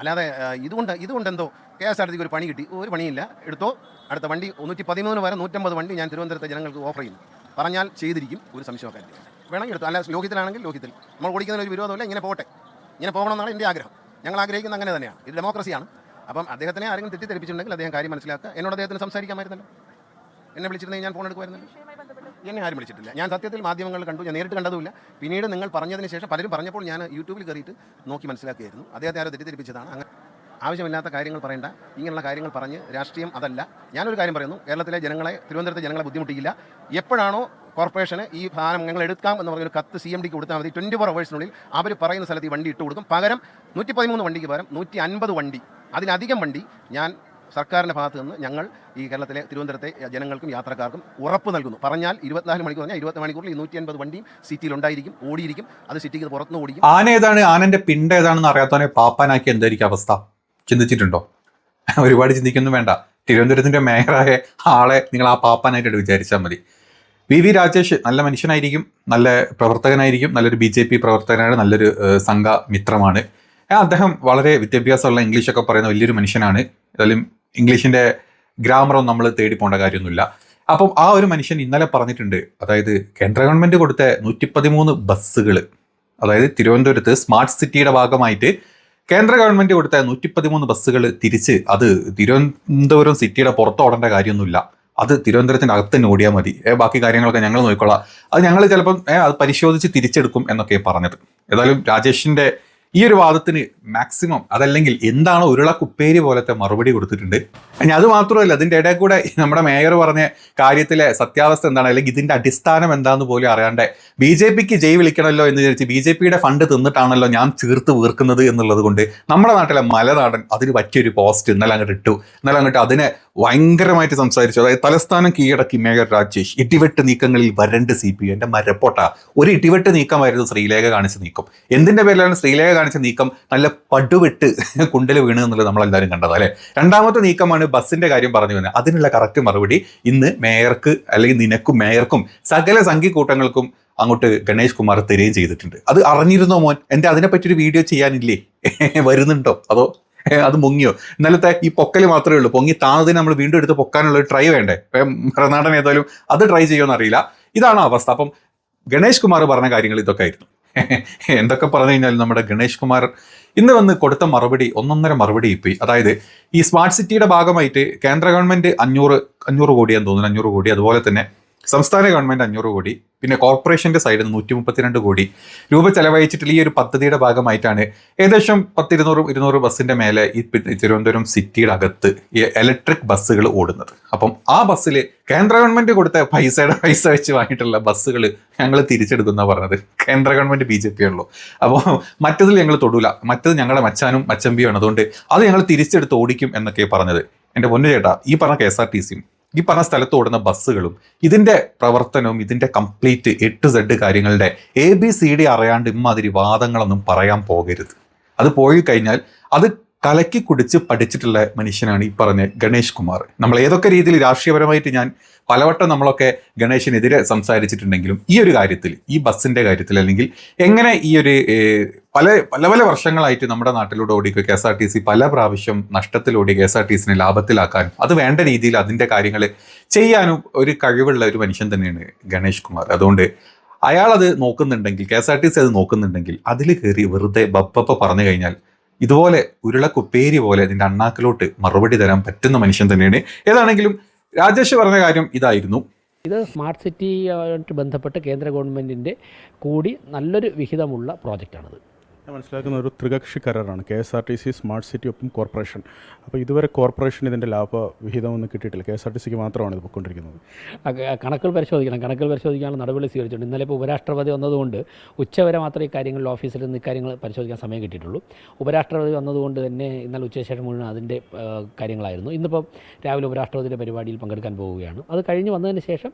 അല്ലാതെ ഇതുകൊണ്ട് ഇതുകൊണ്ട് എന്തോ കെ എസ് ആർ ടിക്ക് ഒരു പണി കിട്ടി. ഒരു പണിയില്ല എടുത്തോ അടുത്ത വണ്ടി നൂറ്റി പതിമൂന്ന് വരെ നൂറ്റമ്പത് വണ്ടി ഞാൻ തിരുവനന്തപുരത്തെ ജനങ്ങൾക്ക് ഓഫർ ചെയ്യുന്നു. പറഞ്ഞാൽ ചെയ്തിരിക്കും ഒരു സംശയമൊക്കെ വേണമെങ്കിൽ എടുത്തു. അല്ല ലോകത്തിലാണെങ്കിൽ ലോകത്തിൽ. നമ്മൾ ഓടിക്കുന്ന ഒരു വിരോധമില്ല ഇങ്ങനെ പോട്ടെ. ഇങ്ങനെ പോകണമെന്നാണ് എന്റെ ആഗ്രഹം. ഞങ്ങൾ ആഗ്രഹിക്കുന്നത് അങ്ങനെ തന്നെയാണ്. ഇത് ഡെമോക്രസിയാണ് അപ്പം അദ്ദേഹത്തിനെ ആരെങ്കിലും തെറ്റിദ്ധരിപ്പിച്ചിട്ടുണ്ടെങ്കിൽ അദ്ദേഹം കാര്യം മനസ്സിലാക്കുക. എന്നോട് അദ്ദേഹത്തിന് സംസാരിക്കാമായിരുന്നല്ലോ എന്നെ വിളിച്ചിരുന്നെങ്കിൽ ഞാൻ ഫോൺ എടുക്കുമായിരുന്നല്ലോ എന്നെ ആരും വിളിച്ചിട്ടില്ല. ഞാൻ സത്യത്തിൽ മാധ്യമങ്ങൾ കണ്ടു. ഞാൻ നേരിട്ട് കണ്ടതുമില്ല. പിന്നീട് നിങ്ങൾ പറഞ്ഞതിന് ശേഷം പലരും പറഞ്ഞപ്പോൾ ഞാൻ യൂട്യൂബിൽ കയറിയിട്ട് നോക്കി മനസ്സിലാക്കിയായിരുന്നു. അദ്ദേഹത്തെ ആരോ തെറ്റിദ്ധരിപ്പിച്ചതാണ്. അങ്ങനെ ആവശ്യമില്ലാത്ത കാര്യങ്ങൾ പറയണ്ട. ഇങ്ങനെയുള്ള കാര്യങ്ങൾ പറഞ്ഞ് രാഷ്ട്രീയം അതല്ല. ഞാനൊരു കാര്യം പറയുന്നു. കേരളത്തിലെ ജനങ്ങളെ തിരുവനന്തപുരത്തെ ജനങ്ങളെ ബുദ്ധിമുട്ടിക്കില്ല എപ്പോഴാണോ കോർപ്പറേഷന് ഈ ഭാരം ഞങ്ങൾ എടുക്കാം എന്ന് പറഞ്ഞൊരു കത്ത് സി എം ഡിക്ക് കൊടുത്താൽ മതി. ട്വന്റി ഫോർ അവേഴ്സിനുള്ളിൽ അവർ പറയുന്ന സ്ഥലത്ത് ഈ വണ്ടി ഇട്ട് കൊടുക്കും. പകരം നൂറ്റി പതിമൂന്ന് വണ്ടിക്ക് പകരം നൂറ്റി അൻപത് വണ്ടി. അതിലധികം വണ്ടി ഞാൻ സർക്കാരിന്റെ ഭാഗത്ത് നിന്ന് ഞങ്ങൾ ഈ കേരളത്തിലെ തിരുവനന്തപുരത്തെ ജനങ്ങൾക്കും യാത്രക്കാർക്കും ഉറപ്പ് നൽകുന്നു. പറഞ്ഞാൽ ഇരുപത്തിനാല് മണിക്കൂർ പറഞ്ഞാൽ ഇരുപത്തി മണിക്കൂറിൽ നൂറ്റി അൻപത് വണ്ടിയും സിറ്റിയിൽ ഉണ്ടായിരിക്കും ഓടിയിരിക്കും അത് സിറ്റിക്ക് പുറത്തുനിന്ന് ഓടിക്കും. ആന ഏതാണ്? ആനന്റെ പിണ്ട ഏതാണെന്ന് അറിയാത്തവനെ പാപ്പാനാക്കി എന്തായിരിക്കും അവസ്ഥ? ചിന്തിച്ചിട്ടുണ്ടോ? ഒരുപാട് ചിന്തിക്കൊന്നും വേണ്ട. തിരുവനന്തപുരത്തിന്റെ മേയറായ ആളെ നിങ്ങൾ ആ പാപ്പാനായിട്ട് വിചാരിച്ചാൽ മതി. വി വി രാജേഷ് നല്ല മനുഷ്യനായിരിക്കും നല്ല പ്രവർത്തകനായിരിക്കും നല്ലൊരു ബി ജെ പി പ്രവർത്തകനാണ് നല്ലൊരു സംഘ മിത്രമാണ് അദ്ദേഹം വളരെ വിദ്യാഭ്യാസമുള്ള ഇംഗ്ലീഷൊക്കെ പറയുന്ന വലിയൊരു മനുഷ്യനാണ്. ഏതായാലും ഇംഗ്ലീഷിന്റെ ഗ്രാമറൊന്നും നമ്മൾ തേടി പോകേണ്ട കാര്യമൊന്നുമില്ല. അപ്പം ആ ഒരു മനുഷ്യൻ ഇന്നലെ പറഞ്ഞിട്ടുണ്ട് അതായത് കേന്ദ്ര ഗവൺമെന്റ് കൊടുത്ത നൂറ്റി പതിമൂന്ന് ബസ്സുകൾ അതായത് തിരുവനന്തപുരത്ത് സ്മാർട്ട് സിറ്റിയുടെ ഭാഗമായിട്ട് കേന്ദ്ര ഗവൺമെന്റ് കൊടുത്ത നൂറ്റി പതിമൂന്ന് ബസ്സുകൾ തിരിച്ച് അത് തിരുവനന്തപുരം സിറ്റിയുടെ പുറത്ത് ഓടേണ്ട കാര്യമൊന്നുമില്ല. അത് തിരുവനന്തപുരത്തിന്റെ അകത്ത് തന്നെ ഓടിയാൽ മതി. ബാക്കി കാര്യങ്ങളൊക്കെ ഞങ്ങൾ നോക്കിക്കൊള്ളാം അത് ഞങ്ങൾ ചിലപ്പം അത് പരിശോധിച്ച് തിരിച്ചെടുക്കും എന്നൊക്കെ പറഞ്ഞത്. ഏതായാലും രാജേഷിന്റെ ഈ ഒരു വാദത്തിന് മാക്സിമം അതല്ലെങ്കിൽ എന്താണ് ഉരുളക്കുപ്പേരി പോലത്തെ മറുപടി കൊടുത്തിട്ടുണ്ട്? ഇനി അത് മാത്രമല്ല അതിന്റെ ഇടയിൽ കൂടെ നമ്മുടെ മേയർ പറഞ്ഞ കാര്യത്തിലെ സത്യാവസ്ഥ എന്താണ്? അല്ലെങ്കിൽ ഇതിന്റെ അടിസ്ഥാനം എന്താണെന്ന് പോലും അറിയാണ്ട് ബി ജെ പിക്ക് ജയ് വിളിക്കണമല്ലോ എന്ന് വിചാരിച്ച് ബി ജെ പിയുടെ ഫണ്ട് തിന്നിട്ടാണല്ലോ ഞാൻ ചീർത്ത് വീർക്കുന്നത് എന്നുള്ളത് കൊണ്ട് നമ്മുടെ നാട്ടിലെ മലനാടൻ അതിന് പറ്റിയൊരു പോസ്റ്റ് ഇന്നലെ അങ്ങോട്ട് ഇട്ടു. ഇന്നലെ അങ്ങോട്ട് അതിനെ ഭയങ്കരമായിട്ട് സംസാരിച്ചു. അതായത് തലസ്ഥാനം കീഴടക്കി മേയർ രാജേഷ് ഇടിവെട്ട് നീക്കങ്ങളിൽ വരണ്ട് സി പി എന്റെ മരപ്പോട്ട. ഒരു ഇടിവെട്ട് നീക്കമായിരുന്നു ശ്രീലേഖ കാണിച്ച് നീക്കം. എന്തിന്റെ പേരിലാണ് ശ്രീലേഖ കാണിച്ച നീക്കം നല്ല പടുവിട്ട് കുണ്ടൽ വീണ് എന്നുള്ളത് നമ്മളെല്ലാവരും കണ്ടത് അല്ലെ? രണ്ടാമത്തെ നീക്കമാണ് ബസ്സിന്റെ കാര്യം പറഞ്ഞു വന്നത് അതിനുള്ള കറക്റ്റ് മറുപടി ഇന്ന് മേയർക്ക് അല്ലെങ്കിൽ നിനക്കും മേയർക്കും സകല സംഘിക്കൂട്ടങ്ങൾക്കും അങ്ങോട്ട് ഗണേഷ് കുമാർ തരികയും ചെയ്തിട്ടുണ്ട്. അത് അറിഞ്ഞിരുന്നോ മോൻ? എന്റെ അതിനെപ്പറ്റി ഒരു വീഡിയോ ചെയ്യാനില്ലേ? വരുന്നുണ്ടോ? അതോ അത് മുങ്ങിയോ? ഇന്നലത്തെ ഈ പൊക്കൽ മാത്രമേ ഉള്ളൂ. പൊങ്ങി താന്നതിന് നമ്മൾ വീണ്ടും എടുത്ത് പൊക്കാനുള്ള ഒരു ട്രൈ വേണ്ടേ? മറുനാടൻ ഏതായാലും അത് ട്രൈ ചെയ്യുമെന്ന് അറിയില്ല ഇതാണ് അവസ്ഥ. അപ്പം ഗണേഷ് കുമാർ പറഞ്ഞ കാര്യങ്ങൾ ഇതൊക്കെ ആയിരുന്നു. എന്തൊക്കെ പറഞ്ഞു കഴിഞ്ഞാൽ നമ്മുടെ ഗണേഷ് കുമാർ ഇന്ന് വന്ന് കൊടുത്ത മറുപടി ഒന്നൊന്നര മറുപടി ഇപ്പോൾ അതായത് ഈ സ്മാർട്ട് സിറ്റിയുടെ ഭാഗമായിട്ട് കേന്ദ്ര ഗവൺമെന്റ് അഞ്ഞൂറ് അഞ്ഞൂറ് കോടിയാന്ന് തോന്നുന്നു അഞ്ഞൂറ് കോടി. അതുപോലെ തന്നെ സംസ്ഥാന ഗവൺമെന്റ് അഞ്ഞൂറ് കോടി പിന്നെ കോർപ്പറേഷന്റെ സൈഡിൽ നിന്ന് നൂറ്റി മുപ്പത്തിരണ്ട് കോടി രൂപ ചെലവഴിച്ചിട്ടുള്ള ഈ ഒരു പദ്ധതിയുടെ ഭാഗമായിട്ടാണ് ഏകദേശം പത്തിരുന്നൂറ് ഇരുന്നൂറ് ബസ്സിന്റെ മേലെ ഈ തിരുവനന്തപുരം സിറ്റിയുടെ അകത്ത് ഈ ഇലക്ട്രിക് ബസ്സുകൾ ഓടുന്നത്. അപ്പം ആ ബസ്സിൽ കേന്ദ്ര ഗവൺമെന്റ് കൊടുത്ത പൈസയുടെ പൈസ വെച്ച് വാങ്ങിയിട്ടുള്ള ബസ്സുകൾ ഞങ്ങൾ തിരിച്ചെടുക്കുന്ന പറഞ്ഞത്. കേന്ദ്ര ഗവൺമെന്റ് ബി ജെ പി ഉള്ളൂ. അപ്പോൾ മറ്റതിൽ ഞങ്ങൾ തൊടൂല. മറ്റത് ഞങ്ങളുടെ മച്ചാനും മച്ചമ്പിയാണ് അതുകൊണ്ട് അത് ഞങ്ങൾ തിരിച്ചെടുത്ത് ഓടിക്കും എന്നൊക്കെ പറഞ്ഞത്. എന്റെ പൊന്നു ചേട്ടാ ഈ പറഞ്ഞ കെ എസ് ആർ ടി സിയും ഈ പറഞ്ഞ സ്ഥലത്ത് ഓടുന്ന ബസ്സുകളും ഇതിന്റെ പ്രവർത്തനവും ഇതിന്റെ കംപ്ലീറ്റ് എട്ട് സെഡ് കാര്യങ്ങളുടെ എ ബി സി ഡി അറിയാണ്ട് ഇമ്മാതിരി വാദങ്ങളൊന്നും പറയാൻ പോകരുത്. അത് പോയി കഴിഞ്ഞാൽ അത് കലക്കി കുടിച്ച് പഠിച്ചിട്ടുള്ള മനുഷ്യനാണ് ഈ പറഞ്ഞ ഗണേഷ് കുമാർ. നമ്മൾ ഏതൊക്കെ രീതിയിൽ രാഷ്ട്രീയപരമായിട്ട് ഞാൻ പലവട്ടം നമ്മളൊക്കെ ഗണേഷിനെതിരെ സംസാരിച്ചിട്ടുണ്ടെങ്കിലും ഈ ഒരു കാര്യത്തിൽ ഈ ബസ്സിന്റെ കാര്യത്തിൽ അല്ലെങ്കിൽ എങ്ങനെ ഈ ഒരു പല പല പല വർഷങ്ങളായിട്ട് നമ്മുടെ നാട്ടിലൂടെ ഓടിക്കുക K S R T C പല പ്രാവശ്യം നഷ്ടത്തിലോടി കെ എസ് ആർ ടി സിനെ ലാഭത്തിലാക്കാനും അത് വേണ്ട രീതിയിൽ അതിന്റെ കാര്യങ്ങൾ ചെയ്യാനും ഒരു കഴിവുള്ള ഒരു മനുഷ്യൻ തന്നെയാണ് ഗണേഷ് കുമാർ. അതുകൊണ്ട് അയാൾ അത് നോക്കുന്നുണ്ടെങ്കിൽ K S R T C അത് നോക്കുന്നുണ്ടെങ്കിൽ അതിൽ കയറി വെറുതെ ബപ്പപ്പ പറഞ്ഞു കഴിഞ്ഞാൽ ഇതുപോലെ ഉരുളക്കുപ്പേരി പോലെ അതിന്റെ അണ്ണാക്കിലോട്ട് മറുപടി തരാൻ പറ്റുന്ന മനുഷ്യൻ തന്നെയാണ്. ഏതാണെങ്കിലും രാജേഷ് പറഞ്ഞ കാര്യം ഇതായിരുന്നു. ഇത് സ്മാർട്ട് സിറ്റിയായിട്ട് ബന്ധപ്പെട്ട് കേന്ദ്ര ഗവൺമെന്റിന്റെ കൂടി നല്ലൊരു വിഹിതമുള്ള പ്രോജക്റ്റാണിത്. മനസ്സിലാക്കുന്ന ഒരു ത്രികക്ഷി കരാറാണ്. K S R T C smart city ഒപ്പം കോർപ്പറേഷൻ. അപ്പോൾ ഇതുവരെ കോർപ്പറേഷൻ ഇതിന്റെ ലാഭ വിഹിതമൊന്നും കിട്ടിയിട്ടില്ല. കെ എസ് ആർ ടി സിക്ക് മാത്രമാണ് ഇത് പൊയ്ക്കൊണ്ടിരിക്കുന്നത്. കണക്കുകൾ പരിശോധിക്കണം. കണക്കുകൾ പരിശോധിക്കാനുള്ള നടപടി സ്വീകരിച്ചിട്ടുണ്ട്. ഇന്നലെ ഇപ്പോൾ ഉപരാഷ്ട്രപതി വന്നതുകൊണ്ട് ഉച്ചവരെ മാത്രമേ ഈ കാര്യങ്ങളിൽ ഓഫീസിൽ നിന്ന് ഇക്കാര്യങ്ങൾ പരിശോധിക്കാൻ സമയം കിട്ടിയിട്ടുള്ളൂ. ഉപരാഷ്ട്രപതി വന്നതുകൊണ്ട് തന്നെ ഇന്നലെ ഉച്ചശേഷം മുഴുവൻ അതിന്റെ കാര്യങ്ങളായിരുന്നു. ഇന്നിപ്പോൾ രാവിലെ ഉപരാഷ്ട്രപതിയുടെ പരിപാടിയിൽ പങ്കെടുക്കാൻ പോവുകയാണ്. അത് കഴിഞ്ഞ് വന്നതിന് ശേഷം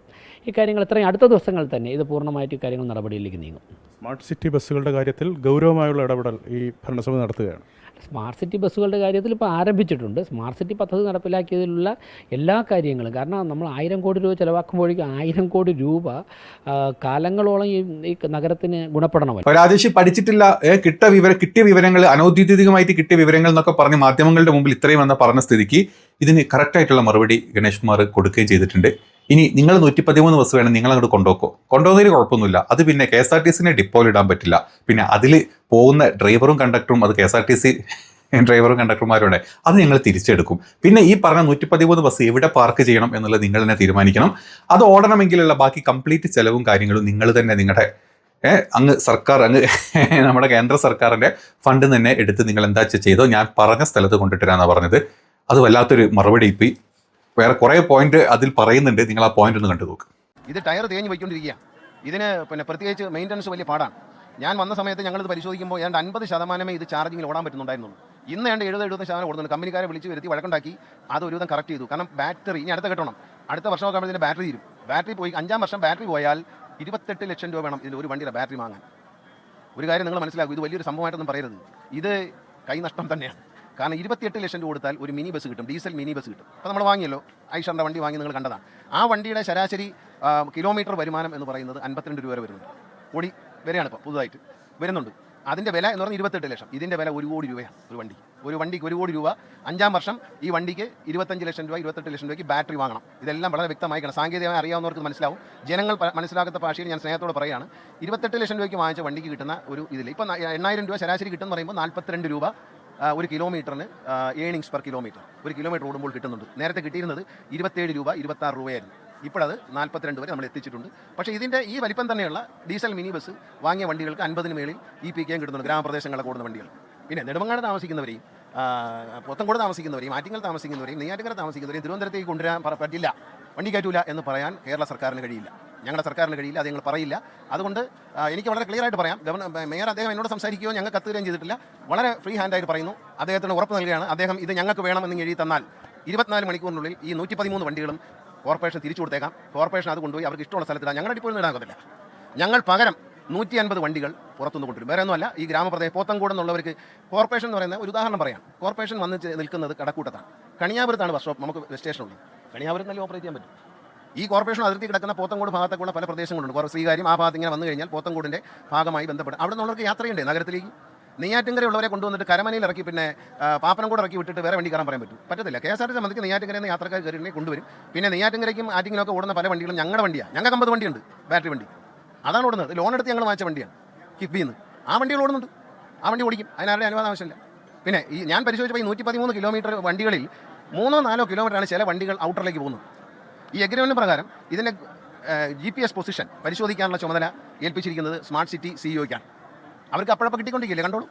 ഈ കാര്യങ്ങൾ ഇത്രയും അടുത്ത ദിവസങ്ങളിൽ തന്നെ ഇത് പൂർണമായിട്ട് ഈ കാര്യങ്ങൾ നടപടിയിലേക്ക് നീങ്ങും. സ്മാർട്ട് സിറ്റി ബസ്സുകളുടെ കാര്യത്തിൽ ഗൗരവമായുള്ള ഇടപെടൽ ഈ ഭരണസഭ നടത്തുകയാണ്. സ്മാർട്ട് സിറ്റി ബസ്സുകളുടെ കാര്യത്തിൽ ഇപ്പോൾ ആരംഭിച്ചിട്ടുണ്ട്. സ്മാർട്ട് സിറ്റി പദ്ധതി നടപ്പിലാക്കിയതിലുള്ള എല്ലാ കാര്യങ്ങളും കാരണം നമ്മൾ ആയിരം കോടി രൂപ ചിലവാക്കുമ്പോഴേക്കും ആയിരം കോടി രൂപ കാലങ്ങളോളം ഈ നഗരത്തിന് ഗുണപ്പെടണം രാജേഷ് പഠിച്ചിട്ടില്ല കിട്ട വിവര കിട്ടിയ വിവരങ്ങൾ അനൗദ്യോഗികമായിട്ട് കിട്ടിയ വിവരങ്ങൾ എന്നൊക്കെ പറഞ്ഞ് മാധ്യമങ്ങളുടെ മുമ്പിൽ ഇത്രയും വന്ന പറഞ്ഞ സ്ഥിതിക്ക് ഇതിന് കറക്റ്റായിട്ടുള്ള മറുപടി ഗണേഷ് കുമാർ കൊടുക്കുകയും ചെയ്തിട്ടുണ്ട്. ഇനി നിങ്ങൾ നൂറ്റി പതിമൂന്ന് ബസ് വേണം നിങ്ങൾ അങ്ങോട്ട് കൊണ്ടുപോക്കോ. കൊണ്ടുപോകുന്നതിന് കുഴപ്പമൊന്നുമില്ല. അത് പിന്നെ കെ എസ് ആർ ടി സിനെ ഡിപ്പോയിൽ ഇടാൻ പറ്റില്ല. പിന്നെ അതിൽ പോകുന്ന ഡ്രൈവറും കണ്ടക്ടറും അത് K S R T C ഡ്രൈവറും കണ്ടക്ടർമാരുണ്ട്. അത് ഞങ്ങൾ തിരിച്ചെടുക്കും. പിന്നെ ഈ പറഞ്ഞ നൂറ്റി പതിമൂന്ന് ബസ് എവിടെ പാർക്ക് ചെയ്യണം എന്നുള്ളത് നിങ്ങൾ തന്നെ തീരുമാനിക്കണം. അത് ഓടണമെങ്കിലുള്ള ബാക്കി കംപ്ലീറ്റ് ചെലവും കാര്യങ്ങളും നിങ്ങൾ തന്നെ നിങ്ങളുടെ അങ്ങ് സർക്കാർ അങ്ങ് നമ്മുടെ കേന്ദ്ര സർക്കാരിന്റെ ഫണ്ട് തന്നെ എടുത്ത് നിങ്ങൾ എന്താ ചെയ്തോ? ഞാൻ പറഞ്ഞ സ്ഥലത്ത് കൊണ്ടിട്ടിരാന്നാ പറഞ്ഞത്. അത് വല്ലാത്തൊരു മറുപടി ഇപ്പം. വേറെ കുറേ പോയിന്റ് അതിൽ പറയുന്നുണ്ട്. നിങ്ങൾ ആ പോയിന്റ് ഒന്ന് കണ്ടു നോക്ക് ഇത് ടയർ തേഞ്ഞ് പോയിക്കൊണ്ടിരിക്കുക ഇതിന് പിന്നെ പ്രത്യേകിച്ച് മെയിന്റനൻസ് വലിയ പാടാണ്. ഞാൻ വന്ന സമയത്ത് ഞങ്ങളിത് പരിശോധിക്കുമ്പോൾ ഏതാണ്ട് അൻപത് ശതമാനമേ ഇത് ചാർജിങ്ങിൽ ഓടാൻ പറ്റുന്നുണ്ടായിരുന്നുള്ളൂ. ഇന്ന് ഏതാണ്ട് എഴുപത് എഴുപത് ശതമാനം കൊടുക്കുന്നുണ്ട് കമ്പനിക്കാരെ വിളിച്ച് വരുത്തി വഴക്കുണ്ടാക്കി അത് ഒരുവിധം കറക്റ്റ് ചെയ്തു. കാരണം ബാറ്ററി ഇനി അടുത്ത കെട്ടണം. അടുത്ത വർഷം ഇതിന്റെ ബാറ്ററി തീരും. ബാറ്ററി പോയി അഞ്ചാം വർഷം ബാറ്ററി പോയാൽ ഇരുപത്തെട്ട് ലക്ഷം രൂപ വേണം ഇതിൽ ഒരു വണ്ടിയുടെ ബാറ്ററി വാങ്ങാൻ. ഒരു കാര്യം നിങ്ങൾ മനസ്സിലാക്കും ഇത് വലിയൊരു സംഭവമായിട്ടൊന്നും പറയരുത്. ഇത് കൈനഷ്ടം തന്നെയാണ്. കാരണം ഇരുപത്തിയെട്ട് ലക്ഷം രൂപ കൊടുത്താൽ ഒരു മിനി ബസ് കിട്ടും ഡീസൽ മിനി ബസ് കിട്ടും. അപ്പോൾ നമ്മൾ വാങ്ങിയല്ലോ. ഐഷറിന്റെ വണ്ടി വാങ്ങി നിങ്ങൾ കണ്ടതാണ്. ആ വണ്ടിയുടെ ശരാശരി കിലോമീറ്റർ വരുമാനം എന്ന് പറയുന്നത് അൻപത്തിരണ്ട് രൂപ വരെ വരുന്നുണ്ട്. കൂടി വരെയാണ് ഇപ്പോൾ പുതുതായിട്ട് വരുന്നുണ്ട്. അതിന്റെ വില എന്ന് പറഞ്ഞാൽ ഇരുപത്തെട്ട് ലക്ഷം. ഇതിന്റെ വില ഒരു കോടി രൂപയാണ് ഒരു വണ്ടി ഒരു വണ്ടിക്ക് ഒരു കോടി രൂപ. അഞ്ചാം വർഷം ഈ വണ്ടിക്ക് ഇരുപത്തഞ്ച് ലക്ഷം രൂപ ഇരുപത്തെട്ട് ലക്ഷം രൂപയ്ക്ക് ബാറ്ററി വാങ്ങണം. ഇതെല്ലാം വളരെ വ്യക്തമായി കാണാം. സാങ്കേതികമായി അറിയാവുന്നവർക്ക് മനസ്സിലാവും. ജനങ്ങൾ മനസ്സിലാക്കാത്ത ഭാഷയിൽ ഞാൻ സ്നേഹത്തോട് പറയുകയാണ്. ഇരുപത്തെട്ട് ലക്ഷം രൂപയ്ക്ക് വാങ്ങിച്ച വണ്ടിക്ക് കിട്ടുന്ന ഒരു ഇതിൽ ഇപ്പം എണ്ണായിരം രൂപ ശരാശരി കിട്ടുമെന്ന് പറയുമ്പോൾ നാൽപ്പത്തിരണ്ട് രൂപ ഒരു കിലോമീറ്ററിന് ഏണിങ്സ് പെർ കിലോമീറ്റർ ഒരു കിലോമീറ്റർ ഓടുമ്പോൾ കിട്ടുന്നുണ്ട്. നേരത്തെ കിട്ടിയിരുന്നത് ഇരുപത്തേഴ് രൂപ ഇരുപത്താറ് രൂപയായിരുന്നു. ഇപ്പോഴത് നാൽപ്പത്തിരണ്ട് വരെ നമ്മൾ എത്തിച്ചിട്ടുണ്ട്. പക്ഷേ ഇതിന്റെ ഈ വലിപ്പം തന്നെയുള്ള ഡീസൽ മിനി ബസ് വാങ്ങിയ വണ്ടികൾക്ക് അൻപതിന് മേളിൽ ഇ പി കെയും കിട്ടുന്നുണ്ട് ഗ്രാമപ്രദേശങ്ങളിലൊക്കെ ഓടുന്ന വണ്ടികൾ. പിന്നെ നെടുമങ്ങാട് താമസിക്കുന്നവരെയും പൊത്തംകൂടെ താമസിക്കുന്നവരെയും ആറ്റിങ്ങൽ താമസിക്കുന്നവരെയും നെയ്യാറ്റിങ്ങൾ താമസിക്കുന്നവരെയും തിരുവനന്തപുരത്തേക്ക് കൊണ്ടുവരാൻ പറ- പറ്റില്ല. വണ്ടി കയറ്റൂല എന്ന് പറയാൻ കേരള സർക്കാരിന് കഴിയില്ല. ഞങ്ങളുടെ സർക്കാരിന് കഴിയില്ല അത് ഞങ്ങൾ പറയില്ല. അതുകൊണ്ട് എനിക്ക് വളരെ ക്ലിയർ ആയിട്ട് പറയാം. ഗവർണർ മേയർ അദ്ദേഹം എന്നോട് സംസാരിക്കുകയോ ഞങ്ങൾ കത്തുകയും ചെയ്തിട്ടില്ല. വളരെ ഫ്രീ ഹാൻഡായിട്ട് പറയുന്നു. അദ്ദേഹത്തിന് ഉറപ്പ് നൽകുകയാണ്. അദ്ദേഹം ഇത് ഞങ്ങൾക്ക് വേണമെന്ന് എഴുതി തന്നാൽ ഇരുപത്തിനാല് മണിക്കൂറിനുള്ളിൽ ഈ നൂറ്റി പതിമൂന്ന് വണ്ടികളും കോർപ്പറേഷൻ തിരിച്ചു കൊടുത്തേക്കാം. കോർപ്പറേഷൻ അത് കൊണ്ടുപോയി അവർക്ക് ഇഷ്ടമുള്ള സ്ഥലത്തിടാം ഞങ്ങളുടെ ഇപ്പോൾ പറ്റില്ല ഞങ്ങൾ പകരം നൂറ്റി അൻപത് വണ്ടികൾ പുറത്തുനിന്ന് കൊണ്ടുവരും. വേറെ ഒന്നുമല്ല ഈ ഗ്രാമപ്രദേശം പോത്തൻകൂട് എന്നുള്ളവർക്ക് കോർപ്പറേഷൻ എന്ന് പറയുന്ന ഒരു ഉദാഹരണം പറയാം. കോർപ്പറേഷൻ വന്ന് നിൽക്കുന്നത് കടക്കൂട്ടത്താണ്. കണിയാപുരത്താണ് ബസ് സ്റ്റോപ്പ് നമുക്ക് സ്റ്റേഷനുള്ളത് കണിയാപുരത്ത് നല്ല ഓപ്പറേറ്റ് ചെയ്യാൻ പറ്റും. ഈ കോർപ്പറേഷൻ അതിർത്തി കിടക്കുന്ന പോത്തങ്കോട് ഭാഗത്തേക്കുള്ള പല പ്രദേശങ്ങളുണ്ട്. ശ്രീകാര്യം ആ ഭാഗത്ത് ഇങ്ങനെ വന്നു കഴിഞ്ഞാൽ പോത്തങ്കോടിന്റെ ഭാഗമായി ബന്ധപ്പെടും. അവിടെ നിന്നുള്ളവർക്ക് യാത്രയുണ്ട്. നഗരത്തിലേക്ക് നെയ്യാറ്റിങ്കരയുള്ളവരെ കൊണ്ടുവന്നിട്ട് കരമനയിൽ ഇറക്കി പിന്നെ പാപ്പനം കൂടെ ഇറക്കി വിട്ടിട്ട് വേറെ വണ്ടി കയറാൻ പറയാൻ പറ്റും. പറ്റത്തില്ല. കെ എസ് ആർ ടി സംബന്ധിച്ച് നെയ്യാറ്റിങ്കരയിൽ നിന്ന് യാത്രക്കാർ കയറി കൊണ്ടുവരും. പിന്നെ നെയ്യാറ്റിങ്കരയ്ക്കും ആറ്റിങ്ങിനൊക്കെ ഓടുന്ന പല വണ്ടികളും ഞങ്ങളുടെ വണ്ടിയാണ് ഞങ്ങൾക്ക് അമ്പത് വണ്ടിയുണ്ട്. ബാറ്ററി വണ്ടി. അതാണ് ഓടുന്നത്. ലോൺ എടുത്ത് ഞങ്ങൾ വാങ്ങിച്ച വണ്ടിയാണ്. കിഫ്ബിന്ന്. ആ വണ്ടികൾ ഓടുന്നുണ്ട്. ആ വണ്ടി ഓടിക്കും. അതിനാരുടെ അനുവാദം ആവശ്യമില്ല. പിന്നെ ഈ ഞാൻ പരിശോധിച്ചപ്പോൾ ഈ നൂറ്റി പതിമൂന്ന് കിലോമീറ്റർ വണ്ടികളിൽ മൂന്നോ നാലോ കിലോമീറ്ററാണ് ചില വണ്ടികൾ ഔട്ടറിലേക്ക് പോകുന്നത്. ഈ എഗ്രിമെന്റ് പ്രകാരം ഇതിന്റെ ജി പി എസ് പൊസിഷൻ പരിശോധിക്കാനുള്ള ചുമതല ഏൽപ്പിച്ചിരിക്കുന്നത് സ്മാർട്ട് സിറ്റി സിഇഒയ്ക്കാണ് അവർക്ക് അപ്പോഴപ്പോൾ കിട്ടിക്കൊണ്ടിരിക്കില്ലേ കണ്ടോളൂ.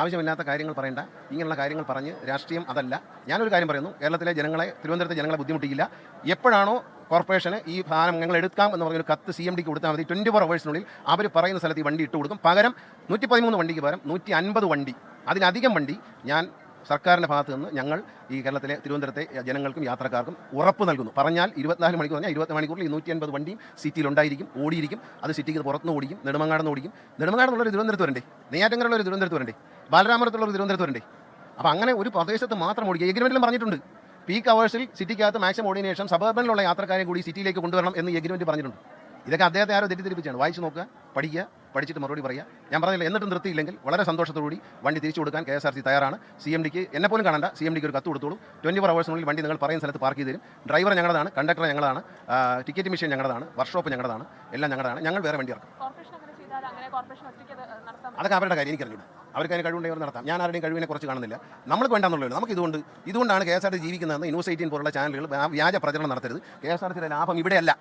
ആവശ്യമില്ലാത്ത കാര്യങ്ങൾ പറയണ്ട. ഇങ്ങനെയുള്ള കാര്യങ്ങൾ പറഞ്ഞ് രാഷ്ട്രീയം അതല്ല. ഞാനൊരു കാര്യം പറയുന്നു. കേരളത്തിലെ ജനങ്ങളെ തിരുവനന്തപുരത്തെ ജനങ്ങളെ ബുദ്ധിമുട്ടിക്കില്ല. എപ്പോഴാണോ കോർപ്പറേഷന് ഈ സാധനം ഞങ്ങൾ എടുക്കാം എന്ന് പറഞ്ഞൊരു കത്ത് സി എം ഡിക്ക് കൊടുത്താൽ മതി. ട്വന്റി ഫോർ അവേഴ്സിനുള്ളിൽ അവർ പറയുന്ന സ്ഥലത്ത് ഈ വണ്ടി ഇട്ട് കൊടുക്കും പകരം നൂറ്റി പതിമൂന്ന് വണ്ടിക്ക് പകരം നൂറ്റി അൻപത് വണ്ടി. അതിലധികം വണ്ടി ഞാൻ സർക്കാരിന്റെ ഭാഗത്ത് നിന്ന് ഞങ്ങൾ ഈ കേരളത്തിലെ തിരുവനന്തപുരത്തെ ജനങ്ങൾക്കും യാത്രക്കാർക്കും ഉറപ്പ് നൽകുന്നു. പറഞ്ഞാൽ ഇരുപത്തിനാല് മണിക്കൂർ പറഞ്ഞാൽ ഇരുപത്തി മണിക്കൂറിൽ ഈ നൂറ്റി അൻപത് വണ്ടിയും സിറ്റിയിലുണ്ടായിരിക്കും ഓടിയിരിക്കും. അത് സിറ്റിക്ക് പുറത്തുനിന്ന് ഓടിക്കും നെടുമങ്ങാടുന്ന് ഓടിക്കും. നെടുമങ്ങാടെന്നുള്ളൊരു തിരുവനന്തപുരത്ത് വരണ്ടേ? നെയ്യാറ്റങ്കരുള്ള ഒരു തിരുവനന്തപുരത്ത് വരണ്ടേ? ബാലരാമപുരത്തുള്ള ഒരു തിരുവനന്തപുരത്ത് വരണ്ടേ? അപ്പോൾ അങ്ങനെ ഒരു പ്രദേശത്ത് മാത്രം ഓടിക്കുക. എഗ്രിമെന്റിലും പറഞ്ഞിട്ടുണ്ട്. പീക്ക് അവേഴ്സിൽ സിറ്റിക്കകത്ത് മാക്സിമം ഓടിയതിനു ശേഷം സബർബനിലുള്ള യാത്രക്കാരെ കൂടി സിറ്റിയിലേക്ക് കൊണ്ടുവരണം എന്ന് എഗ്രിമെന്റ് പറഞ്ഞിട്ടുണ്ട്. ഇതൊക്കെ അദ്ദേഹത്തെ ആരോ തെറ്റിദ്ധരിപ്പിച്ചാണ്. വായിച്ച് നോക്കുക പഠിക്കുക പഠിച്ചിട്ട് മറുപടി പറയാം. ഞാൻ പറഞ്ഞില്ല എന്നിട്ടും നിർത്തിയില്ലെങ്കിൽ വളരെ സന്തോഷത്തോടുകൂടി വണ്ടി തിരിച്ചു കൊടുക്കാൻ കെ എസ് ആർ സി തയ്യാറാണ്. സി എം ഡിക്ക് എന്നെ പോലും കാണണ്ട. സി എം ഡിക്ക് ഒരു കത്ത് കൊടുത്തോളൂ. ട്വന്റി ഫോർ അവേഴ്സിനുള്ളിൽ വണ്ടി നിങ്ങൾ പറയുന്ന സ്ഥലത്ത് പാർക്ക് ചെയ്ത് തരും. ഡ്രൈവർ ഞങ്ങളതാണ് കണ്ടക്ടർ ഞങ്ങളാണ് ടിക്കറ്റ് മെഷീൻ ഞങ്ങളതാണ് വർക്ക്ഷോപ്പ് ഞങ്ങളതാണ് എല്ലാം ഞങ്ങളതാണ് ഞങ്ങൾ വേറെ വണ്ടി ഇറക്കും. അതൊക്കെ അവരുടെ കാര്യം എനിക്കറിഞ്ഞു അവർക്ക് അതിന് കഴിവുണ്ടെങ്കിൽ നടത്താം. ഞാൻ ആരുടെയും കഴിവിനെ കുറച്ച് കാണുന്നില്ല. നമ്മൾക്ക് വേണ്ടെന്നുള്ളൂ നമുക്ക് ഇതുകൊണ്ട് ഇതുകൊണ്ടാണ് കെ എസ് ആർ ടി ജീവിക്കുന്നതെന്ന് ന്യൂസ് എയ്റ്റീൻ പോലുള്ള ചാനലുകൾ വ്യാ- വ്യാജ പ്രചരണം നടത്തരുത്. കെ എസ് ആർ ടിയുടെ ലാഭം ഇവിടെയല്ല.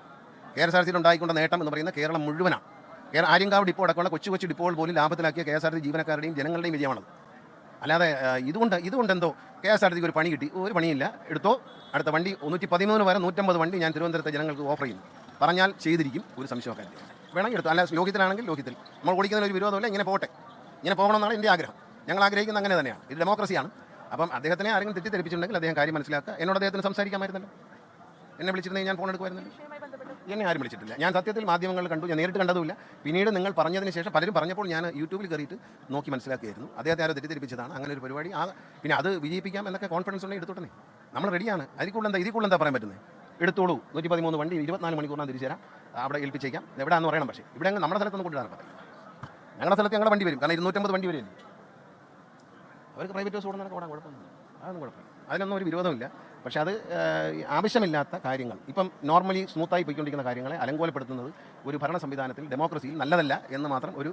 കെ എസ് ആർ ടിയിൽ ഉണ്ടായിക്കൊണ്ട നേട്ടം എന്ന് പറയുന്ന കേരളം മുഴുവനാണ്. ആര്യങ്കാവ് ഡിപ്പോ അടക്കമുള്ള കൊച്ചു കൊച്ചു ഡിപ്പോകൾ പോലും ലാഭത്തിലാക്കിയ കെ എസ് ആർ ടി ജീവനക്കാരുടെയും ജനങ്ങളുടെയും വിജയമാണത്. അല്ലാതെ ഇതുകൊണ്ട് ഇതുകൊണ്ട് എന്തോ കെ എസ് ആർ ടിക്ക് ഒരു പണി കിട്ടി. ഒരു പണിയില്ല. എടുത്തോ അടുത്ത വണ്ടി നൂറ്റി പതിമൂന്ന് വരെ നൂറ്റമ്പത് വണ്ടി ഞാൻ തിരുവനന്തപുരത്തെ ജനങ്ങൾക്ക് ഓഫർ ചെയ്യുന്നു. പറഞ്ഞാൽ ചെയ്തിരിക്കും. ഒരു സംശയമൊക്കെ വേണമെങ്കിൽ എടുത്തു. അല്ല ലോഹിതത്തിലാണെങ്കിൽ ലോഹിത്തിൽ നമ്മൾ ഓടിക്കുന്നതിന് ഒരു വിരോധമില്ല. ഇങ്ങനെ പോട്ടെ. ഇങ്ങനെ പോകണമെന്നാണ് എന്റെ ആഗ്രഹം. ഞങ്ങൾ ആഗ്രഹിക്കുന്നത് അങ്ങനെ തന്നെയാണ്. ഇത് ഡെമോക്രസിയാണ്. അപ്പം അദ്ദേഹത്തിനെ ആരെങ്കിലും തെറ്റിദ്ധരിപ്പിച്ചിട്ടുണ്ടെങ്കിൽ അദ്ദേഹം കാര്യം മനസ്സിലാക്കുക. എന്നോട് അദ്ദേഹത്തിന് സംസാരിക്കാമായിരുന്നല്ലോ എന്നെ വിളിച്ചിരുന്നെങ്കിൽ ഞാൻ ഫോൺ എടുക്കുമായിരുന്നല്ലോ. എന്നെ ആരും വിളിച്ചിട്ടില്ല. ഞാൻ സത്യത്തിൽ മാധ്യമങ്ങൾ കണ്ടു ഞാൻ നേരിട്ട് കണ്ടതുമില്ല. പിന്നീട് നിങ്ങൾ പറഞ്ഞതിന് ശേഷം പലരും പറഞ്ഞപ്പോൾ ഞാൻ യൂട്യൂബിൽ കയറിയിട്ട് നോക്കി മനസ്സിലാക്കിയായിരുന്നു. അദ്ദേഹത്തെ ആരോ തെറ്റിദ്ധരിപ്പിച്ചതാണ്. അങ്ങനെ ഒരു പരിപാടി. ആ പിന്നെ അത് വിജയിപ്പിക്കാം എന്നൊക്കെ കോൺഫിഡൻസ് ഉണ്ടെങ്കിൽ എടുത്തോട്ടെ നമ്മൾ റെഡിയാണ് അതിക്കുള്ള എന്താ ഇതിക്കുള്ള എന്താ പറയാൻ പറ്റുന്നത് എടുത്തോളൂ. നൂറ്റി പതിമൂന്ന് വണ്ടി ഇരുപത്തിനാല് മണിക്കൂറിനാണ് തിരിച്ചു തരാം. അവിടെ ഏൽപ്പിച്ചേക്കാം. എവിടെയാണെന്ന് പറയണം പക്ഷേ. ഇവിടെ നമ്മുടെ സ്ഥലത്തൊന്നും കൊണ്ടുവരാൻ പറ്റില്ല. ഞങ്ങളുടെ സ്ഥലത്ത് ഞങ്ങളുടെ വണ്ടി വരും. കാരണം ഇരുന്നൂറ്റമ്പത് വണ്ടി വരില്ലേ അവർക്ക് പ്രൈവറ്റ് ബസ് ഓടുന്നതൊക്കെ ഓടാൻ കുഴപ്പമൊന്നുമില്ല. അതൊന്നും കുഴപ്പമില്ല. അതിനൊന്നും ഒരു വിരോധമില്ല. പക്ഷേ അത് ആവശ്യമില്ലാത്ത കാര്യങ്ങൾ. ഇപ്പം നോർമലി സ്മൂത്തായി പോയിക്കൊണ്ടിരിക്കുന്ന കാര്യങ്ങളെ അലങ്കോലപ്പെടുത്തുന്നത് ഒരു ഭരണ സംവിധാനത്തിൽ ഡെമോക്രസിയിൽ നല്ലതല്ല എന്ന് മാത്രം ഒരു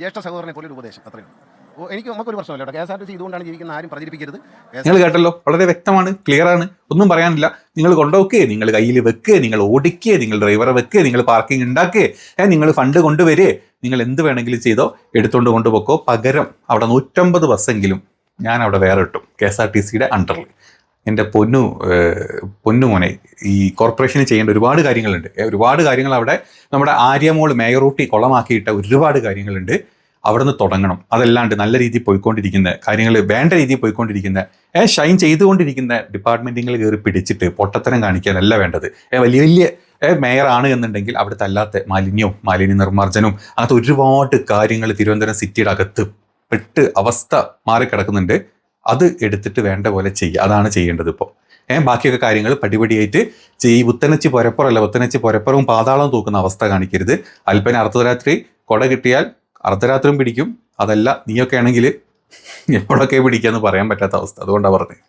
ജ്യേഷ്ഠ സഹോദരനെ പോലെ ഒരു ഉപദേശം. അത്രയും ഓ, എനിക്ക് നമുക്കൊരു പ്രശ്നമല്ല K S R T C ഇതുകൊണ്ടാണ് ജീവിക്കുന്ന ആരും പ്രചരിപ്പിക്കരുത്. നിങ്ങൾ കേട്ടല്ലോ. വളരെ വ്യക്തമാണ്. ക്ലിയർ ആണ്. ഒന്നും പറയാനില്ല. നിങ്ങൾ കൊണ്ടുപോക്കേ നിങ്ങൾ കയ്യിൽ വെക്കുക നിങ്ങൾ ഓടിക്കുക നിങ്ങൾ ഡ്രൈവറെ വെക്കുക നിങ്ങൾ പാർക്കിംഗ് ഉണ്ടാക്കുക നിങ്ങൾ ഫണ്ട് കൊണ്ടുവരേ. നിങ്ങൾ എന്ത് വേണമെങ്കിലും ചെയ്തോ എടുത്തുകൊണ്ട് കൊണ്ടുപോക്കോ പകരം അവിടെ നൂറ്റമ്പത് ബസ്സെങ്കിലും ഞാൻ അവിടെ വേറെ ഇട്ടു കെ എസ് ആർ ടി സിയുടെ അണ്ടറിൽ. എന്റെ പൊന്നു പൊന്നുമോനെ പൊന്നു മോനെ ഈ കോർപ്പറേഷന് ചെയ്യേണ്ട ഒരുപാട് കാര്യങ്ങളുണ്ട്. ഒരുപാട് കാര്യങ്ങൾ അവിടെ നമ്മുടെ ആര്യമോൾ മേയറൂട്ടി കുളമാക്കിയിട്ട ഒരുപാട് കാര്യങ്ങളുണ്ട്. അവിടെ നിന്ന് തുടങ്ങണം. അതല്ലാണ്ട് നല്ല രീതിയിൽ പോയിക്കൊണ്ടിരിക്കുന്ന കാര്യങ്ങൾ വേണ്ട രീതിയിൽ പോയിക്കൊണ്ടിരിക്കുന്ന ഏ ഷൈൻ ചെയ്തുകൊണ്ടിരിക്കുന്ന ഡിപ്പാർട്ട്മെന്റുകൾ കയറി പിടിച്ചിട്ട് പൊട്ടത്തരം കാണിക്കാനല്ല വേണ്ടത്. ഏ വലിയ വലിയ മേയറാണ് എന്നുണ്ടെങ്കിൽ അവിടുത്തെ അല്ലാത്ത മാലിന്യവും മാലിന്യ നിർമ്മാർജനവും അങ്ങനത്തെ ഒരുപാട് കാര്യങ്ങൾ തിരുവനന്തപുരം സിറ്റിയുടെ അകത്ത് പെട്ട് അവസ്ഥ മാറിക്കിടക്കുന്നുണ്ട്. അത് എടുത്തിട്ട് വേണ്ട പോലെ ചെയ്യുക. അതാണ് ചെയ്യേണ്ടത് ഇപ്പോൾ ഏഹ് ബാക്കിയൊക്കെ കാര്യങ്ങൾ പടിപടിയായിട്ട് ചെയ്യും ഉത്തനച്ച് പുരപ്പുറമല്ല ഉത്തനച്ച് പുരപ്പുറവും പാതാളവും തൂക്കുന്ന അവസ്ഥ കാണിക്കരുത്. അല്പന അർദ്ധരാത്രി കൊട കിട്ടിയാൽ അർദ്ധരാത്രിയും പിടിക്കും. അതല്ല നീയൊക്കെ ആണെങ്കിൽ എപ്പോഴൊക്കെ പിടിക്കുക പിടിക്കാന്ന് പറയാൻ പറ്റാത്ത അവസ്ഥ. അതുകൊണ്ടാണ് പറഞ്ഞത്